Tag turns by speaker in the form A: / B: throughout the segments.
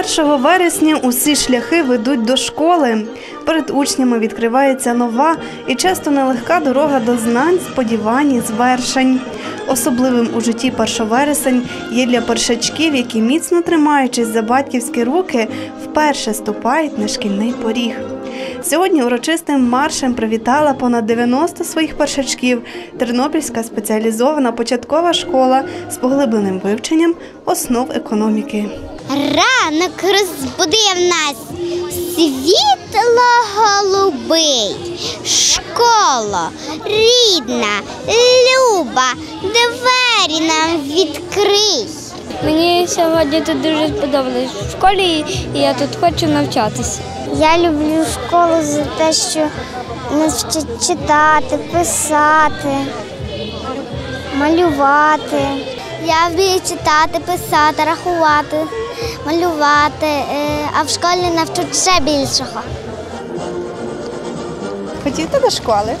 A: 1 вересня усі шляхи ведуть до школи. Перед учнями відкривається нова і часто нелегка дорога до знань, сподівань і звершень. Особливим у житті 1 вересень є для першачків, які міцно тримаючись за батьківські руки, вперше ступають на шкільний поріг. Сьогодні урочистим маршем привітала понад 90 своїх першачків Тернопільська спеціалізована початкова школа з поглибленим вивченням основ економіки.
B: Ранок розбудив нас світло-голубий, школа рідна, люба, двері нам відкрий.
C: Мені сьогодні тут дуже сподобалось в школі, і я тут хочу навчатися.
B: Я люблю школу за те, що нас вчать читати, писати, малювати. Я вмію читати, писати, рахувати, малювати, е, а в школі навчуть ще більшого.
A: Ходіте до школи?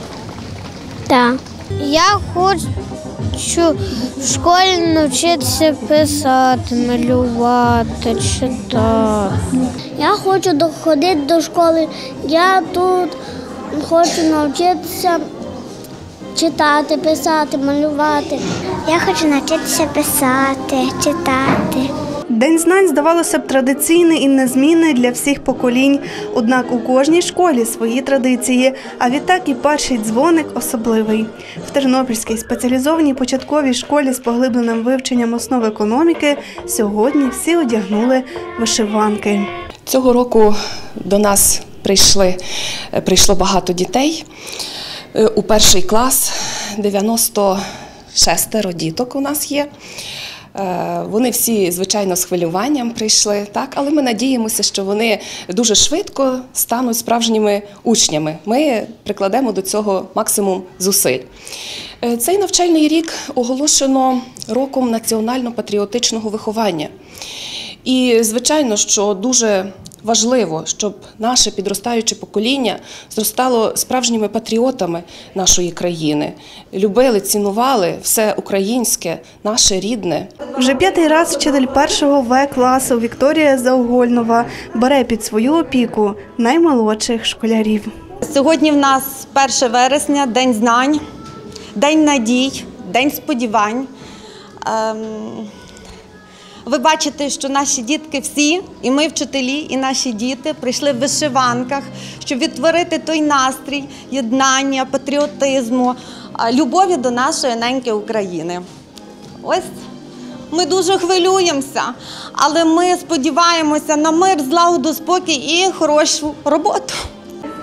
B: Так. Я хочу в школі навчитися писати, малювати, читати. Я хочу доходити до школи. Я тут хочу навчитися читати, писати, малювати. Я хочу навчитися писати, читати.
A: День знань, здавалося б, традиційний і незмінний для всіх поколінь. Однак у кожній школі свої традиції, а відтак і перший дзвоник особливий. В Тернопільській спеціалізованій початковій школі з поглибленим вивченням основ економіки сьогодні всі одягнули вишиванки.
D: Цього року до нас прийшли, прийшло багато дітей. Е, У перший клас 96 діток у нас є. Е, Вони всі, звичайно, з хвилюванням прийшли, так? але ми надіємося, що вони дуже швидко стануть справжніми учнями. Ми прикладемо до цього максимум зусиль. Е, Цей навчальний рік оголошено роком національно-патріотичного виховання. І звичайно, що дуже важливо, щоб наше підростаюче покоління зростало справжніми патріотами нашої країни, любили, цінували все українське, наше рідне.
A: Вже п'ятий раз вчитель першого В класу Вікторія Заугольнова бере під свою опіку наймолодших школярів.
E: Сьогодні в нас 1 вересня, День знань, День надій, День сподівань. Ем, Ви бачите, що наші дітки всі, і ми, вчителі, і наші діти, прийшли в вишиванках, щоб відтворити той настрій єднання, патріотизму, любові до нашої неньки України. Ось ми дуже хвилюємося, але ми сподіваємося на мир, злагоду, спокій і хорошу роботу.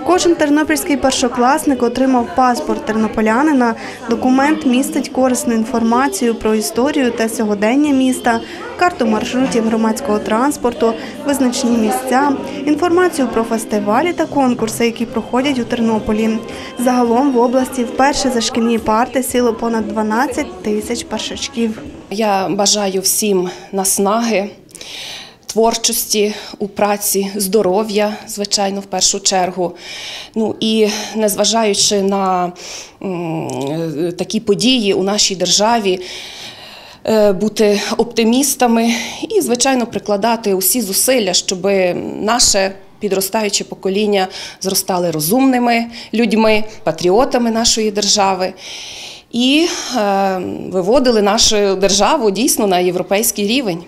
A: Кожен тернопільський першокласник отримав паспорт тернополянина. Документ містить корисну інформацію про історію та сьогодення міста, карту маршрутів громадського транспорту, визначні місця, інформацію про фестивалі та конкурси, які проходять у Тернополі. Загалом в області вперше за шкільні парти сіло понад 12 тисяч першачків.
D: Я бажаю всім наснаги, творчості у праці, здоров'я, звичайно, в першу чергу. Ну і незважаючи на такі події у нашій державі. Е, Бути оптимістами і, звичайно, прикладати усі зусилля, щоб наше підростаюче покоління зростали розумними людьми, патріотами нашої держави і е, виводили нашу державу дійсно на європейський рівень.